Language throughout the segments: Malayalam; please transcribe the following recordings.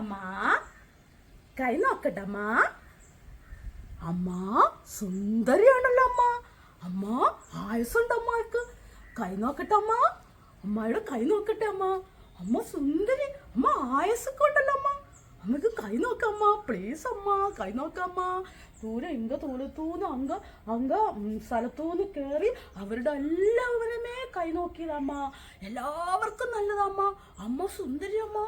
അമ്മാ കൈ നോക്കട്ടെ അമ്മ. അമ്മ സുന്ദരിയാണല്ലോ അമ്മ. അമ്മ ആയുസുണ്ട് അമ്മയ്ക്ക്. കൈ നോക്കട്ടെ അമ്മ. അമ്മയുടെ കൈ നോക്കട്ടെ അമ്മ. അമ്മ സുന്ദരി അമ്മ ആയുസൊക്കെ ഉണ്ടല്ലോ അമ്മ. അമ്മയ്ക്ക് കൈ നോക്കമ്മ പ്ലീസ് അമ്മ കൈ നോക്കമ്മ ദൂരെ ഇങ്ക തോലത്തൂന്ന് അങ്ക അങ്ക സ്ഥലത്തൂന്ന് കേറി അവരുടെ എല്ലാവരുമേ കൈ നോക്കിയതമ്മ എല്ലാവർക്കും നല്ലതമ്മ അമ്മ സുന്ദരി അമ്മ.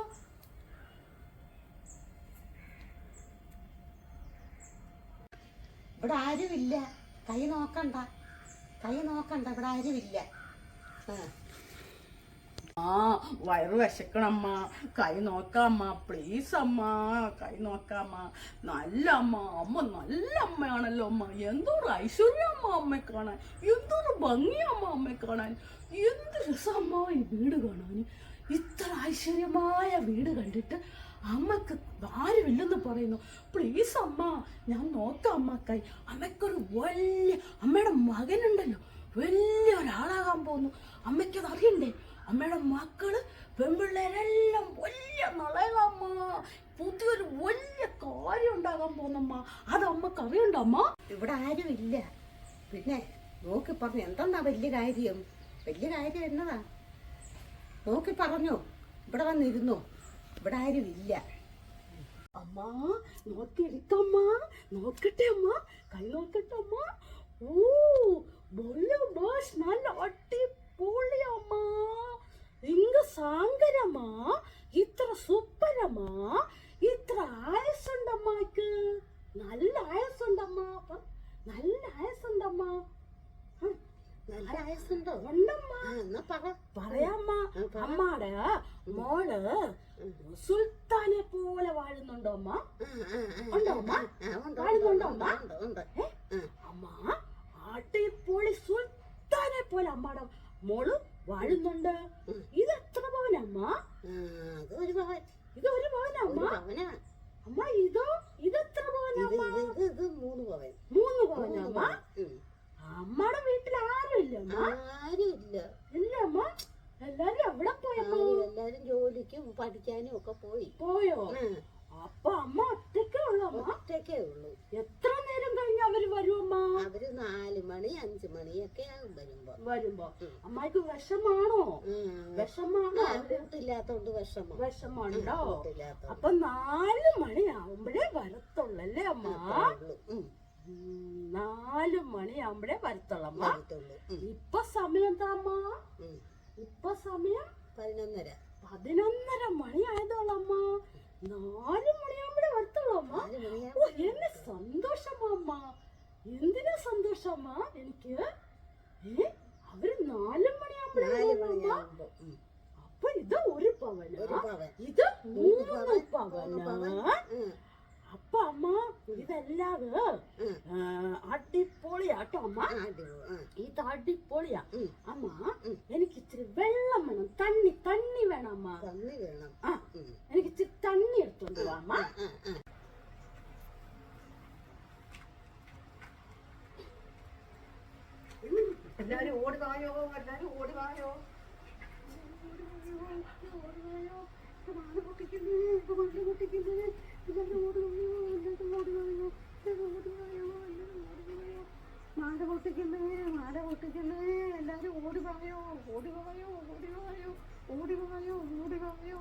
ഇവിടെ ആരുമില്ല. കൈ നോക്കണ്ട. കൈ നോക്കണ്ട ഇവിടെ ആരുമില്ല. ആ. വയറ് വിശക്കണമ്മ. കൈ നോക്കാമ്മ. പ്ലീസ് അമ്മ. കൈ നോക്കാമ്മ. നല്ല അമ്മ. അമ്മ നല്ല അമ്മയാണല്ലോ അമ്മ. എന്തോരു ഐശ്വര്യ അമ്മ അമ്മയെ കാണാൻ. എന്തോരു ഭംഗിയമ്മ അമ്മയെ കാണാൻ. എന്ത് രസമ്മ ഈ വീട് കാണാൻ. ഇത്ര ഐശ്വര്യമായ വീട് കണ്ടിട്ട് അമ്മയ്ക്ക് ആരുമില്ലെന്ന് പറയുന്നു. പ്ലീസ് അമ്മ ഞാൻ നോക്കാം അമ്മക്കായി. അമ്മയ്ക്കൊരു വലിയ അമ്മയുടെ മകനുണ്ടല്ലോ. വലിയ ഒരാളാകാൻ പോകുന്നു. അമ്മയ്ക്കത് അറിയണ്ടേ? അമ്മയുടെ മക്കൾ പെൺപിള്ളേരെല്ലാം വലിയ നളയമ്മ പുതിയൊരു വലിയ കാര്യം ഉണ്ടാകാൻ പോകുന്നമ്മ. അത് അമ്മയ്ക്ക് അറിയണ്ടോ അമ്മ? ഇവിടെ ആരുമില്ല പിന്നെ നോക്കി പറഞ്ഞു എന്തെന്നാ വലിയ കാര്യം? വലിയ കാര്യം എന്നതാ? നോക്കി പറഞ്ഞു. ഇവിടെ വന്നിരുന്നു. ഇവിടെ ആരും ഇല്ല. അമ്മ നോക്കിയെടുക്കമ്മ നോക്കട്ടെ അമ്മ കൈ നോക്കട്ടെ അമ്മ. ഓ ബൊല്ല ബോസ് നല്ല അടിപൊളി അമ്മ. ഇങ്ങ സാങ്കരമാ ഇത്ര സൂപ്പരമാ ഇത്ര ആയസുണ്ടമ്മക്ക് നല്ല ആയസുണ്ടമ്മ അപ്പൊ നല്ല ആയസുണ്ടമ്മ ഹ്, നല്ല ആയസുണ്ടോ ഉണ്ടമ്മ. എന്നാ പറ. അമ്മാടെ മോൾ സുൽത്താനെ പോലെ വാഴുന്നുണ്ടോ അമ്മ? ഉണ്ടോ അമ്മ? വാഴുന്നുണ്ടോ അമ്മ? അമ്മ അടിപൊളി സുൽത്താനെ പോലെ അമ്മാടെ മോൾ വാഴുന്നുണ്ട്. ഇത് എത്ര പവനമ്മ? അമ്മ അത് ഒരു പവൻ. ഇത് ഒരു പവനമ്മ? അമ്മ അമ്മ ഇതോ ഇത് എത്ര ഇത് പവനമ്മ ഇത് ഇത് ഇത് മൂന്ന് പവൻ മൂന്ന് മൂന്ന് പവനമ്മ പവൻ. ഉം. അമ്മയുടെ വീട്ടിൽ ആരും ഇല്ല അമ്മ ആരുമില്ല ഇല്ല അമ്മ എല്ലാരും എവിടെ പോയമ്മ ആരും എല്ലാരും ജോലിക്കും പഠിക്കാനും ഒക്കെ പോയി. പോയോ. അപ്പൊ അമ്മ ഒറ്റക്കേ ഉള്ളു അമ്മ? ഒറ്റയ്ക്കേ ഉള്ളൂ. എത്ര നേരം കഴിഞ്ഞ് അവർ വരുമമ്മ അവർ നാല് മണി അഞ്ചു മണിയൊക്കെ ആകും വരുമ്പോ. വരുമ്പോ. അമ്മയ്ക്ക് അമ്മായിക്ക് വിഷമാണോ. വിഷമാണോ? കൂട്ടില്ലാത്തോണ്ട് വിഷമം. വിഷമാണോ അപ്പൊ നാല് മണിയാവുമ്പഴേ വരത്തുള്ളല്ലേ അമ്മ? ഉള്ളൂ. മണി ആവുമ്പോഴേ നാല് മണിയാവുമ്പഴേ വരത്തുള്ളമ്മ. ഇപ്പൊ സമയം എന്താ അമ്മ? ഇപ്പൊ സമയം പതിനൊന്നര. പതിനൊന്നര മണിയായതോളമ്മ നാല് മണിയാവുമ്പഴേ വരത്തുള്ളമ്മ നാല് മണിയാ ഓ എന്നെ സന്തോഷമാ അമ്മ എന്തിനാ സന്തോഷമ്മ എനിക്ക് ഏ അവർ നാല് മണിയാവുമ്പഴേ നാല് വരുമോ അമ്മ? മണിയാകുമ്പോ ഉം. അപ്പൊ ഇത് ഒരു പവന ഒരു പവൻ ഇത് മൂന്ന് മൂന്ന് പവൻ മൂന്ന് പവൻ പവന ഉം. അപ്പൊ അമ്മ ഇതെല്ലാം ഉം. അടിപൊളിയാട്ടോ അമ്മ ആ, അടിപൊളി. ആ. ഇത് അടിപൊളിയാ ഉം. അമ്മ ഉം. എനിക്ക് ഇച്ചിരി വെള്ളം വേണം തണ്ണി തണ്ണി വേണം അമ്മ തന്നി വേണം ആ ഉം. എനിക്ക് ഇച്ചിരി തണ്ണി എടുത്തോണ്ട് വാ അമ്മ ആ, ആ, ആ. എല്ലാരും ഓടി വായോ എല്ലാരും ഓടി വായോ? മാട പൊട്ടിക്കുന്നേ മാട പൊട്ടിക്കുന്നേ എല്ലാരും ഓടി വായോ ഓടി വായോ ഓടി വായോ ഓടി വായോ ഓടി വായോ